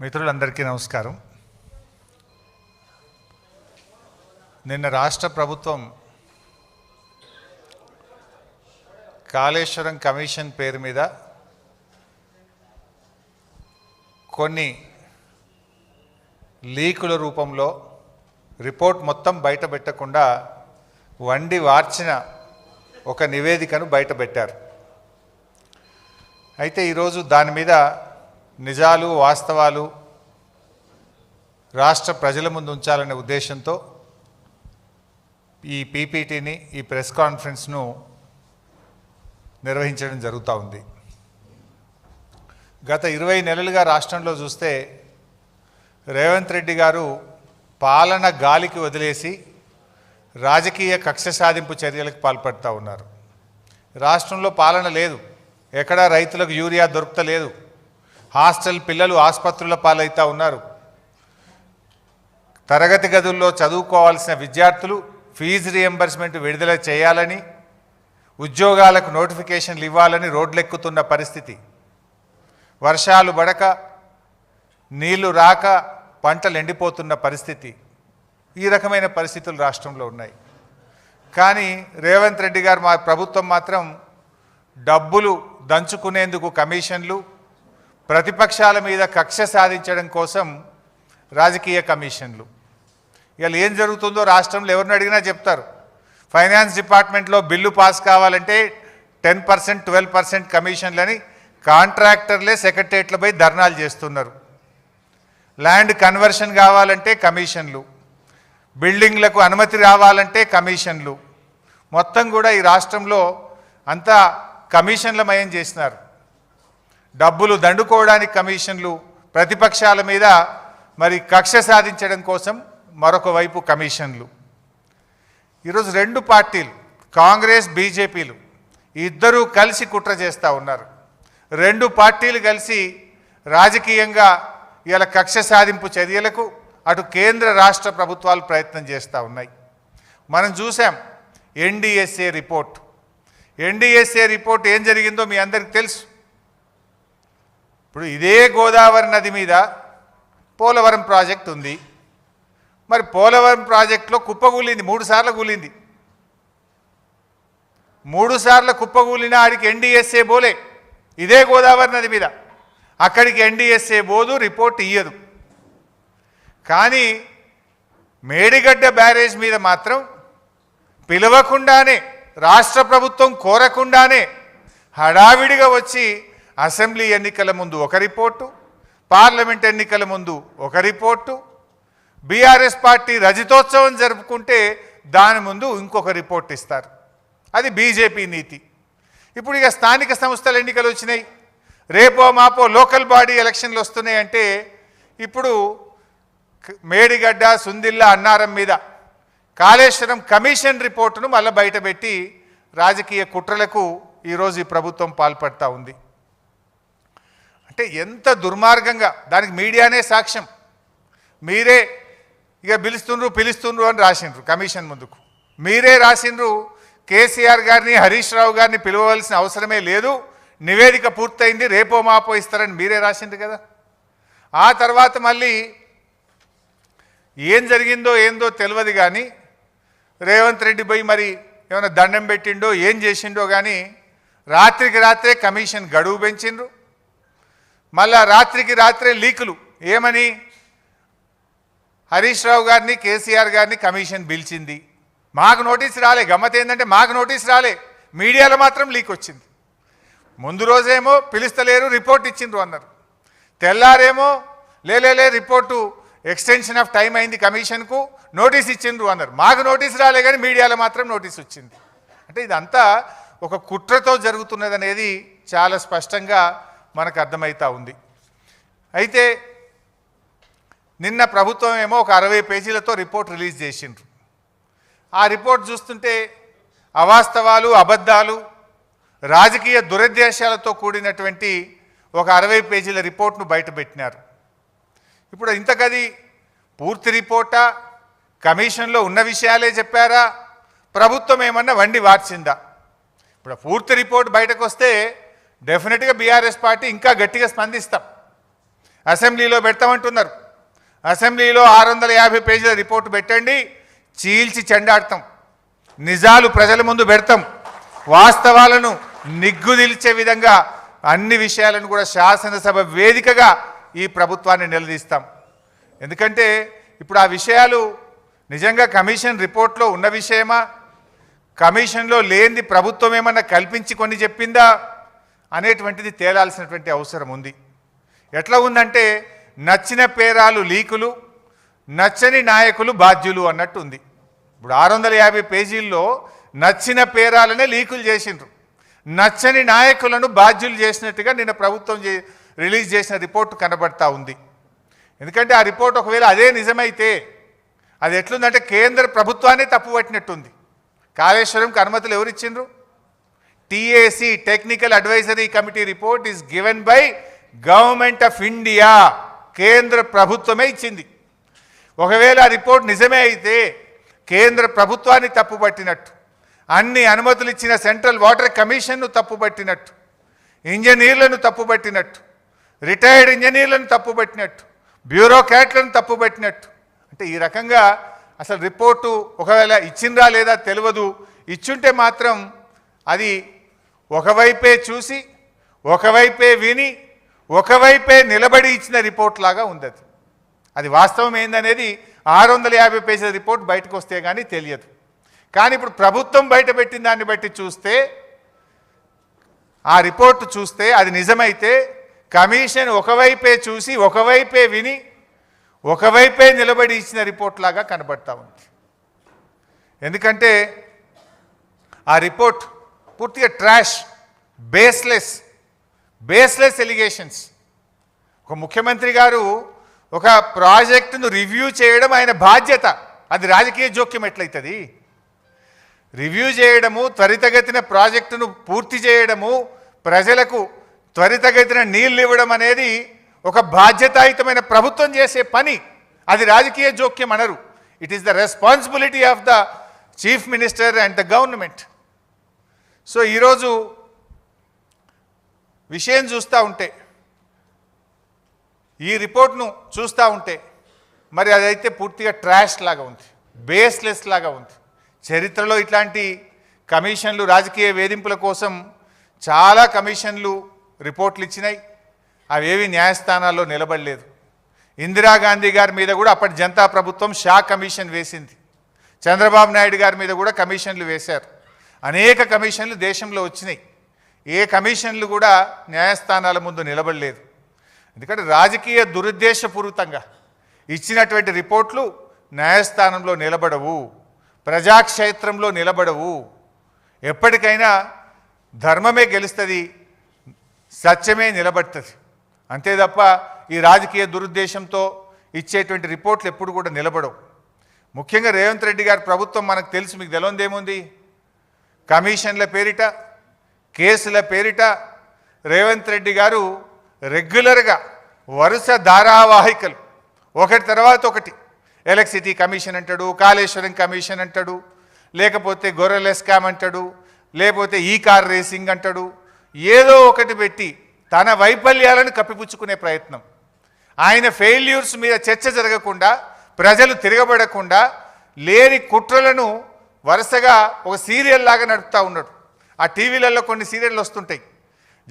మిత్రులందరికీ నమస్కారం. నిన్న రాష్ట్ర ప్రభుత్వం కాళేశ్వరం కమిషన్ పేరు మీద కొన్ని లీకుల రూపంలో రిపోర్ట్ మొత్తం బయట పెట్టకుండా వండి వార్చిన ఒక నివేదికను బయట పెట్టారు అయితే ఈరోజు దాని మీద నిజాలు వాస్తవాలు రాష్ట్ర ప్రజల ముందు ఉంచాలనే ఉద్దేశంతో ఈ పీపీటీని ఈ ప్రెస్ కాన్ఫరెన్స్ను నిర్వహించడం జరుగుతూ ఉంది. గత ఇరవై నెలలుగా రాష్ట్రంలో చూస్తే రేవంత్ రెడ్డి గారు పాలన గాలికి వదిలేసి రాజకీయ కక్ష సాధింపు చర్యలకు పాల్పడుతూ ఉన్నారు. రాష్ట్రంలో పాలన లేదు. ఎక్కడా రైతులకు యూరియా దొరుకుతలేదు. హాస్టల్ పిల్లలు ఆసుపత్రుల పాలైతా ఉన్నారు. తరగతి గదుల్లో చదువుకోవాల్సిన విద్యార్థులు ఫీజు రియంబర్స్మెంట్ విడుదల చేయాలని ఉద్యోగాలకు నోటిఫికేషన్లు ఇవ్వాలని రోడ్లెక్కుతున్న పరిస్థితి. వర్షాలు పడక నీళ్ళు రాక పంటలు ఎండిపోతున్న పరిస్థితి. ఈ రకమైన పరిస్థితులు రాష్ట్రంలో ఉన్నాయి. కానీ రేవంత్ రెడ్డి గారు మా ప్రభుత్వం మాత్రం డబ్బులు దంచుకునేందుకు కమిషన్లు ప్రతిపక్షాల మీద కక్ష సాధించడం కోసం రాజకీయ కమిషన్లు. ఇవాళ ఏం జరుగుతుందో రాష్ట్రంలో ఎవరిని అడిగినా చెప్తారు. ఫైనాన్స్ డిపార్ట్మెంట్లో బిల్లు పాస్ కావాలంటే టెన్ పర్సెంట్ ట్వెల్వ్ పర్సెంట్ కమిషన్లని కాంట్రాక్టర్లే సెక్రటరియట్లపై ధర్నాలు చేస్తున్నారు. ల్యాండ్ కన్వర్షన్ కావాలంటే కమిషన్లు. బిల్డింగ్లకు అనుమతి రావాలంటే కమిషన్లు. మొత్తం కూడా ఈ రాష్ట్రంలో అంతా కమిషన్లమయం చేసినారు. డబ్బులు దండుకోవడానికి కమిషన్లు ప్రతిపక్షాల మీద మరి కక్ష సాధించడం కోసం మరొక వైపు కమిషన్లు. ఈరోజు రెండు పార్టీలు కాంగ్రెస్ బీజేపీలు ఇద్దరూ కలిసి కుట్ర చేస్తూ ఉన్నారు. రెండు పార్టీలు కలిసి రాజకీయంగా ఇలా కక్ష సాధింపు చర్యలకు అటు కేంద్ర రాష్ట్ర ప్రభుత్వాలు ప్రయత్నం చేస్తూ ఉన్నాయి. మనం చూసాం ఎన్డీఎస్ఏ రిపోర్ట్. ఎన్డీఎస్ఏ రిపోర్ట్ ఏం జరిగిందో మీ అందరికి తెలుసు. ఇప్పుడు ఇదే గోదావరి నది మీద పోలవరం ప్రాజెక్ట్ ఉంది. మరి పోలవరం ప్రాజెక్టులో కుప్పగూలింది మూడు సార్లు కూలింది. మూడుసార్లు కుప్పగూలిన ఆడికి ఎన్డీఎస్ఏ బోలే ఇదే గోదావరి నది మీద. అక్కడికి ఎన్డీఎస్ఏ బోదు రిపోర్ట్ ఇయ్యదు. కానీ మేడిగడ్డ బ్యారేజ్ మీద మాత్రం పిలవకుండానే రాష్ట్ర ప్రభుత్వం కోరకుండానే హడావిడిగా వచ్చి అసెంబ్లీ ఎన్నికల ముందు ఒక రిపోర్టు పార్లమెంట్ ఎన్నికల ముందు ఒక రిపోర్టు బీఆర్ఎస్ పార్టీ రజతోత్సవం జరుపుకుంటే దాని ముందు ఇంకొక రిపోర్ట్ ఇస్తారు. అది బీజేపీ నీతి. ఇప్పుడు ఇక స్థానిక సంస్థల ఎన్నికలు వచ్చినాయి. రేపో మాపో లోకల్ బాడీ ఎలక్షన్లు వస్తున్నాయి అంటే ఇప్పుడు మేడిగడ్డ సుందిల్ల అన్నారం మీద కాళేశ్వరం కమిషన్ రిపోర్టును మళ్ళీ బయటపెట్టి రాజకీయ కుట్రలకు ఈరోజు ఈ ప్రభుత్వం పాల్పడతా ఉంది. అంటే ఎంత దుర్మార్గంగా దానికి మీడియానే సాక్ష్యం. మీరే ఇక పిలుస్తుండ్రు పిలుస్తుండ్రు అని రాసిండ్రు కమిషన్ ముందుకు. మీరే రాసిండ్రు కేసీఆర్ గారిని హరీష్ రావు గారిని పిలవవలసిన అవసరమే లేదు నివేదిక పూర్తయింది రేపో మాపో ఇస్తారని మీరే రాసిండ్రు కదా. ఆ తర్వాత మళ్ళీ ఏం జరిగిందో ఏందో తెలియదు కానీ రేవంత్ రెడ్డి పోయి మరి ఏమైనా దండం పెట్టిండో ఏం చేసిండో కానీ రాత్రికి రాత్రే కమిషన్ గడువు పెంచిండ్రు. మళ్ళా రాత్రికి రాత్రే లీకులు. ఏమని? హరీష్ రావు గారిని కేసీఆర్ గారిని కమిషన్ పిలిచింది. మాకు నోటీస్ రాలే. గమ్మత ఏంటంటే మాకు నోటీస్ రాలే. మీడియాలో మాత్రం లీక్ వచ్చింది. ముందు రోజేమో పిలుస్తలేరు రిపోర్ట్ ఇచ్చిండ్రు అన్నారు తెల్లారేమో లేలేలే రిపోర్టు ఎక్స్టెన్షన్ ఆఫ్ టైం అయింది కమిషన్కు. నోటీస్ ఇచ్చిండ్రు అన్నారు మాకు నోటీస్ రాలే కానీ మీడియాలో మాత్రం నోటీస్ వచ్చింది. అంటే ఇదంతా ఒక కుట్రతో జరుగుతున్నది అనేది చాలా స్పష్టంగా మనకు అర్థమవుతూ ఉంది. అయితే నిన్న ప్రభుత్వం ఏమో ఒక అరవై పేజీలతో రిపోర్ట్ రిలీజ్ చేసిండ్రు. ఆ రిపోర్ట్ చూస్తుంటే అవాస్తవాలు అబద్ధాలు రాజకీయ దురుద్దేశాలతో కూడినటువంటి ఒక అరవై పేజీల రిపోర్ట్ను బయటపెట్టినారు ఇప్పుడు ఇంతకది పూర్తి రిపోర్టా? కమిషన్లో ఉన్న విషయాలే చెప్పారా? ప్రభుత్వం ఏమన్నా వండి వార్చిందా? ఇప్పుడు పూర్తి రిపోర్ట్ బయటకు వస్తే డెఫినెట్గా బీఆర్ఎస్ పార్టీ ఇంకా గట్టిగా స్పందిస్తాం. అసెంబ్లీలో పెడతామంటున్నారు. అసెంబ్లీలో ఆరు వందల యాభై పేజీల రిపోర్టు పెట్టండి చీల్చి చెండాడతాం. నిజాలు ప్రజల ముందు పెడతాం. వాస్తవాలను నిగ్గుదిల్చే విధంగా అన్ని విషయాలను కూడా శాసనసభ వేదికగా ఈ ప్రభుత్వాన్ని నిలదీస్తాం. ఎందుకంటే ఇప్పుడు ఆ విషయాలు నిజంగా కమిషన్ రిపోర్ట్లో ఉన్న విషయమా? కమిషన్లో లేనిది ప్రభుత్వం ఏమన్నా కల్పించి కొన్ని చెప్పిందా? అనేటువంటిది తేలాల్సినటువంటి అవసరం ఉంది. ఎట్లా ఉందంటే నచ్చిన పేరాలు లీకులు నచ్చని నాయకులు బాధ్యులు అన్నట్టు ఉంది. ఇప్పుడు ఆరు వందల యాభై పేజీల్లో నచ్చిన పేరాలనే లీకులు చేసిండ్రు. నచ్చని నాయకులను బాధ్యులు చేసినట్టుగా నిన్న ప్రభుత్వం చే- రిలీజ్ చేసిన రిపోర్టు కనబడతా ఉంది. ఎందుకంటే ఆ రిపోర్ట్ ఒకవేళ అదే నిజమైతే అది ఎట్లుందంటే కేంద్ర ప్రభుత్వాన్ని తప్పుపట్టినట్టుంది. కాళేశ్వరంకి అనుమతులు ఎవరు ఇచ్చిండ్రు technical advisory committee report is given by government of India. కేంద్ర ప్రభుత్వమే ఇచ్చింది. ఒకవేళ ఆ రిపోర్ట్ నిజమే అయితే కేంద్ర ప్రభుత్వాన్ని తప్పుపట్టినట్టు అన్ని అనుమతులు ఇచ్చిన సెంట్రల్ వాటర్ కమిషన్ను తప్పుపట్టినట్టు ఇంజనీర్లను తప్పుపట్టినట్టు రిటైర్డ్ ఇంజనీర్లను తప్పుపట్టినట్టు బ్యూరోక్రాట్లను తప్పుపట్టినట్టు. అంటే ఈ రకంగా అసలు రిపోర్టు ఒకవేళ ఇచ్చిందా లేదా తెలియదు. ఇచ్చుంటే మాత్రం అది ఒకవైపే చూసి ఒకవైపే విని ఒకవైపే నిలబడి ఇచ్చిన రిపోర్ట్ లాగా ఉంది అది. అది వాస్తవం ఏందనేది ఆరు వందల యాభై పేజీల రిపోర్ట్ బయటకు వస్తే కానీ తెలియదు. కానీ ఇప్పుడు ప్రభుత్వం బయట పెట్టిన దాన్ని బట్టి చూస్తే ఆ రిపోర్ట్ చూస్తే అది నిజమైతే కమిషన్ ఒకవైపే చూసి ఒకవైపే విని ఒకవైపే నిలబడి ఇచ్చిన రిపోర్ట్ లాగా కనబడతా ఉంది. ఎందుకంటే ఆ రిపోర్ట్ పూర్తిగా ట్రాష్ బేస్లెస్ బేస్లెస్ ఎలిగేషన్స్ ఒక ముఖ్యమంత్రి గారు ఒక ప్రాజెక్టును రివ్యూ చేయడం ఆయన బాధ్యత. అది రాజకీయ జోక్యం ఎట్లయితుంది? రివ్యూ చేయడము త్వరితగతిన ప్రాజెక్టును పూర్తి చేయడము ప్రజలకు త్వరితగతిన నీళ్ళు ఇవ్వడం అనేది ఒక బాధ్యతాయుతమైన ప్రభుత్వం చేసే పని. అది రాజకీయ జోక్యం అనరు. It is the responsibility of the chief minister and the government so ఈరోజు విషయం చూస్తూ ఉంటే ఈ రిపోర్ట్ను చూస్తూ ఉంటే మరి అదైతే పూర్తిగా ట్రాష్ లాగా ఉంది బేస్లెస్ లాగా ఉంది. చరిత్రలో ఇట్లాంటి కమిషన్లు రాజకీయ వేధింపుల కోసం చాలా కమిషన్లు రిపోర్ట్లు ఇచ్చినాయి. అవేవి న్యాయస్థానాల్లో నిలబడలేదు. ఇందిరాగాంధీ గారి మీద కూడా అప్పటి జనతా ప్రభుత్వం షా కమిషన్ వేసింది. చంద్రబాబు నాయుడు గారి మీద కూడా కమిషన్లు వేశారు. అనేక కమిషన్లు దేశంలో వచ్చినాయి. ఏ కమిషన్లు కూడా న్యాయస్థానాల ముందు నిలబడలేదు. ఎందుకంటే రాజకీయ దురుద్దేశపూరితంగా ఇచ్చినటువంటి రిపోర్ట్లు న్యాయస్థానంలో నిలబడవు ప్రజాక్షేత్రంలో నిలబడవు. ఎప్పటికైనా ధర్మమే గెలుస్తుంది సత్యమే నిలబడుతుంది. అంతే తప్ప ఈ రాజకీయ దురుద్దేశంతో ఇచ్చేటువంటి రిపోర్ట్లు ఎప్పుడు కూడా నిలబడవు. ముఖ్యంగా రేవంత్ రెడ్డి గారి ప్రభుత్వం మనకు తెలుసు మీకు తెలియదేముంది కమిషన్ల పేరిట కేసుల పేరిట రేవంత్ రెడ్డి గారు రెగ్యులర్గా వరుస ధారావాహికలు ఒకటి తర్వాత ఒకటి ఎలక్ట్రిసిటీ కమిషన్ అంటాడు కాళేశ్వరం కమిషన్ అంటాడు లేకపోతే గొర్రెల స్కామ్ అంటాడు లేకపోతే ఈ కార్ రేసింగ్ అంటాడు ఏదో ఒకటి పెట్టి తన వైఫల్యాలను కప్పిపుచ్చుకునే ప్రయత్నం. ఆయన ఫెయిల్యూర్స్ మీద చర్చ జరగకుండా ప్రజలు తిరగబడకుండా లేని కుట్రలను వరుసగా ఒక సీరియల్ లాగా నడుపుతూ ఉన్నాడు. ఆ టీవీలలో కొన్ని సీరియళ్ళు వస్తుంటాయి.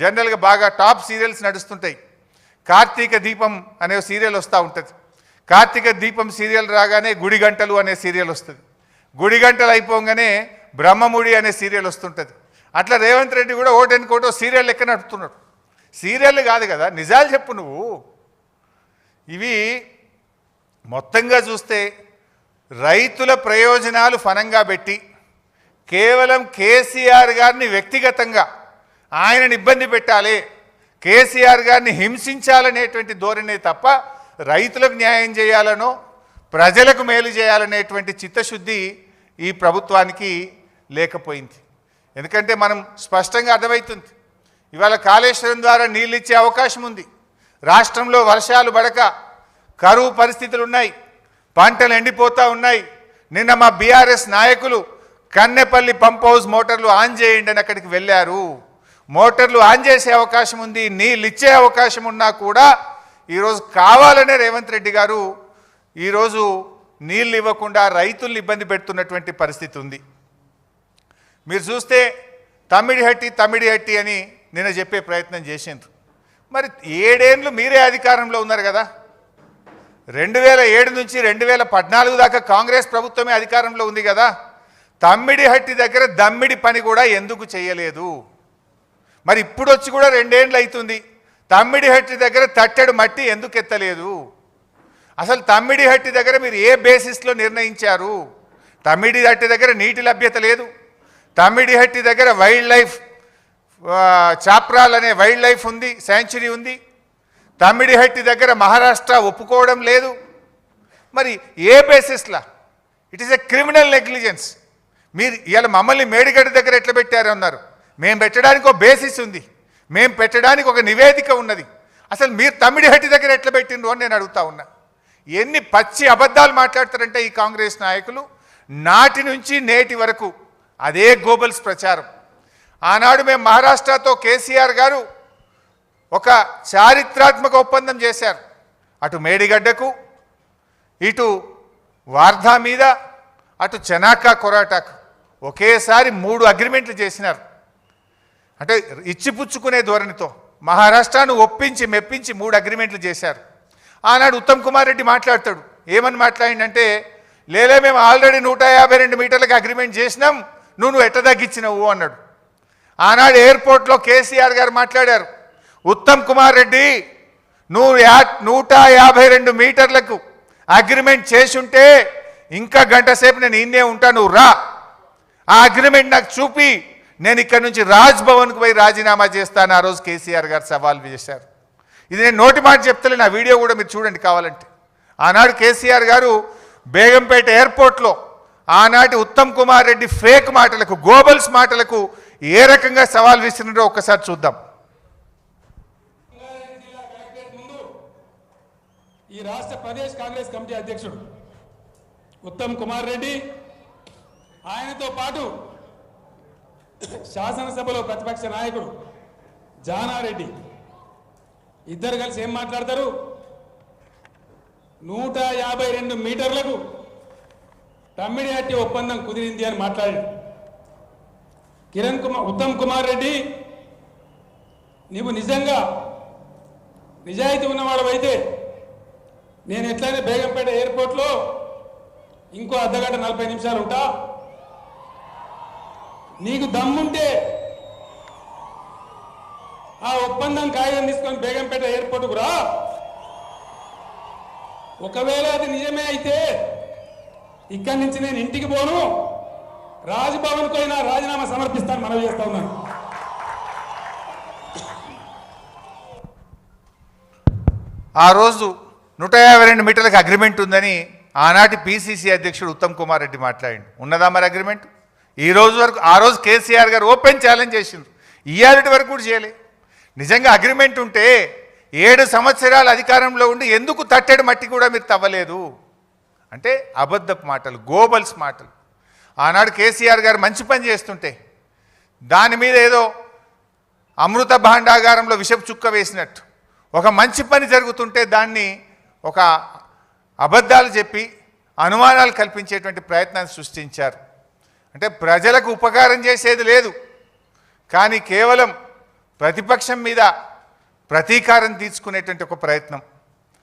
జనరల్గా బాగా టాప్ సీరియల్స్ నడుస్తుంటాయి. కార్తీక దీపం అనే సీరియల్ వస్తూ ఉంటుంది. కార్తీక దీపం సీరియల్ రాగానే గుడి గంటలు అనే సీరియల్ వస్తుంది. గుడి గంటలు అయిపోగానే బ్రహ్మముడి అనే సీరియల్ వస్తుంటుంది. అట్లా రేవంత్ రెడ్డి కూడా ఓటెనుకోటో సీరియల్ లెక్క నడుపుతున్నాడు. సీరియల్ కాదు కదా నిజాలు చెప్పు నువ్వు. ఇవి మొత్తంగా చూస్తే రైతుల ప్రయోజనాలు ఫనంగా పెట్టి కేవలం కేసీఆర్ గారిని వ్యక్తిగతంగా ఆయనను ఇబ్బంది పెట్టాలి కేసీఆర్ గారిని హింసించాలనేటువంటి ధోరణే తప్ప రైతులకు న్యాయం చేయాలనో ప్రజలకు మేలు చేయాలనేటువంటి చిత్తశుద్ధి ఈ ప్రభుత్వానికి లేకపోయింది. ఎందుకంటే మనం స్పష్టంగా అర్థమవుతుంది ఇవాళ కాళేశ్వరం ద్వారా నీళ్ళు ఇచ్చే అవకాశం ఉంది రాష్ట్రంలో వర్షాలు పడక కరువు పరిస్థితులు ఉన్నాయి పంటలు ఎండిపోతూ ఉన్నాయి. నిన్న మా బీఆర్ఎస్ నాయకులు కన్నెపల్లి పంప్ హౌస్ మోటార్లు ఆన్ చేయండి అని అక్కడికి వెళ్ళారు. మోటార్లు ఆన్ చేసే అవకాశం ఉంది నీళ్ళు ఇచ్చే అవకాశం ఉన్నా కూడా ఈరోజు కావాలనే రేవంత్ రెడ్డి గారు ఈరోజు నీళ్ళు ఇవ్వకుండా రైతుల్ని ఇబ్బంది పెడుతున్నటువంటి పరిస్థితి ఉంది. మీరు చూస్తే తమిడిహట్టి తమిడిహట్టి అని నిన్న చెప్పే ప్రయత్నం చేసిండ్రు. మరి ఏడేండ్లు మీరే అధికారంలో ఉన్నారు కదా? రెండు వేల ఏడు నుంచి రెండు వేల పద్నాలుగు దాకా కాంగ్రెస్ ప్రభుత్వమే అధికారంలో ఉంది కదా. తమ్మిడిహట్టి దగ్గర దమ్మిడి పని కూడా ఎందుకు చేయలేదు? మరి ఇప్పుడు వచ్చి కూడా రెండేండ్లు అవుతుంది తమ్మిడిహట్టి దగ్గర తట్టెడు మట్టి ఎందుకు ఎత్తలేదు? అసలు తమ్మిడిహట్టి దగ్గర మీరు ఏ బేసిస్లో నిర్ణయించారు? తమ్మిడి హట్టి దగ్గర నీటి లభ్యత లేదు. తమ్మిడిహట్టి దగ్గర వైల్డ్ లైఫ్ చాప్రాల్ అనే వైల్డ్ లైఫ్ ఉంది శాంచురీ ఉంది. తమ్మిడిహట్టి దగ్గర మహారాష్ట్ర ఒప్పుకోవడం లేదు. మరి ఏ బేసిస్లా it is a criminal negligence మీరు ఇవాళ మమ్మల్ని మేడిగడ్డ దగ్గర ఎట్లా పెట్టారు అన్నారు. మేము పెట్టడానికి ఒక బేసిస్ ఉంది. మేము పెట్టడానికి ఒక నివేదిక ఉన్నది. అసలు మీరు తమ్మిడిహట్టి దగ్గర ఎట్లా పెట్టిండ్రు అని నేను అడుగుతా ఉన్నా. ఎన్ని పచ్చి అబద్ధాలు మాట్లాడతారంటే ఈ కాంగ్రెస్ నాయకులు? నాటి నుంచి నేటి వరకు అదే గోబల్స్ ప్రచారం. ఆనాడు మేము మహారాష్ట్రతో కేసీఆర్ గారు ఒక చారిత్రాత్మక ఒప్పందం చేశారు. అటు మేడిగడ్డకు ఇటు వార్ధా మీద అటు చెనాకా కొరాటాకు ఒకేసారి మూడు అగ్రిమెంట్లు చేసినారు. అంటే ఇచ్చిపుచ్చుకునే ధోరణితో మహారాష్ట్రను ఒప్పించి మెప్పించి మూడు అగ్రిమెంట్లు చేశారు. ఆనాడు ఉత్తమ్ కుమార్ రెడ్డి మాట్లాడతాడు. ఏమని మాట్లాడిందంటే లేలే మేము ఆల్రెడీ నూట యాభై రెండు మీటర్లకు అగ్రిమెంట్ చేసినాం నువ్వు నువ్వు ఎట్ట తగ్గించినవు అన్నాడు. ఆనాడు ఎయిర్పోర్ట్లో కేసీఆర్ గారు మాట్లాడారు. ఉత్తమ్ కుమార్ రెడ్డి నువ్వు యా నూట యాభై రెండు మీటర్లకు అగ్రిమెంట్ చేసుంటే ఇంకా గంట సేపు నేను ఇన్నే ఉంటాను రా. ఆ అగ్రిమెంట్ నాకు చూపి నేను ఇక్కడ నుంచి రాజ్ భవన్కు పోయి రాజీనామా చేస్తాను. ఆ రోజు కేసీఆర్ గారు సవాల్ చేశారు. ఇది నేను నోటి మాట చెప్తలేను ఆ వీడియో కూడా మీరు చూడండి కావాలంటే. ఆనాడు కేసీఆర్ గారు బేగంపేట ఎయిర్పోర్ట్లో ఆనాటి ఉత్తమ్ కుమార్ రెడ్డి ఫేక్ మాటలకు గోబల్స్ మాటలకు ఏ రకంగా సవాల్ విసిరినారో ఒక్కసారి చూద్దాం. ఈ రాష్ట్ర ప్రదేశ్ కాంగ్రెస్ కమిటీ అధ్యక్షుడు ఉత్తమ్ కుమార్ రెడ్డి ఆయనతో పాటు శాసనసభలో ప్రతిపక్ష నాయకుడు జానారెడ్డి. ఇద్దరు కలిసి ఏం మాట్లాడతారు? నూట యాభై రెండు మీటర్లకు తమ్మిడి హట్టి ఒప్పందం కుదిరింది అని మాట్లాడాడు కిరణ్ కుమార్ ఉత్తమ్ కుమార్ రెడ్డి నీవు నిజంగా నిజాయితీ ఉన్నవాడవైతే నేను ఎట్లయినా బేగంపేట ఎయిర్పోర్ట్లో ఇంకో అర్ధగంట నలభై నిమిషాలు ఉంటా. నీకు దమ్ముంటే ఆ ఒప్పందం కాగితం తీసుకొని బేగంపేట ఎయిర్పోర్ట్కు రా. ఒకవేళ అది నిజమే అయితే ఇక్కడి నుంచి నేను ఇంటికి పోను. రాజ్భవన్కు అయినా రాజీనామా సమర్పిస్తాను మనవి చేస్తా ఉన్నాను. ఆ రోజు నూట యాభై రెండు మీటర్లకు అగ్రిమెంట్ ఉందని ఆనాటి పిసిసి అధ్యక్షుడు ఉత్తమ్ కుమార్ రెడ్డి మాట్లాడిండు. ఉన్నదా మరి అగ్రిమెంట్ ఈ రోజు వరకు ఆ రోజు కేసీఆర్ గారు ఓపెన్ ఛాలెంజ్ చేసిండ్రు. ఇయాలిటీ వరకు కూడా చేయలే. నిజంగా అగ్రిమెంట్ ఉంటే ఏడు సంవత్సరాలు అధికారంలో ఉండి ఎందుకు తట్టెడు మట్టి కూడా మీరు తవ్వలేదు? అంటే అబద్ధపు మాటలు గోబల్స్ మాటలు. ఆనాడు కేసీఆర్ గారు మంచి పని చేస్తుంటే దాని మీద ఏదో అమృత భాండాగారంలో విషపు చుక్క వేసినట్టు. ఒక మంచి పని జరుగుతుంటే దాన్ని ఒక అబద్ధాలు చెప్పి అనుమానాలు కల్పించేటువంటి ప్రయత్నాన్ని సృష్టించారు. అంటే ప్రజలకు ఉపకారం చేసేది లేదు. కానీ కేవలం ప్రతిపక్షం మీద ప్రతీకారం తీసుకునేటువంటి ఒక ప్రయత్నం.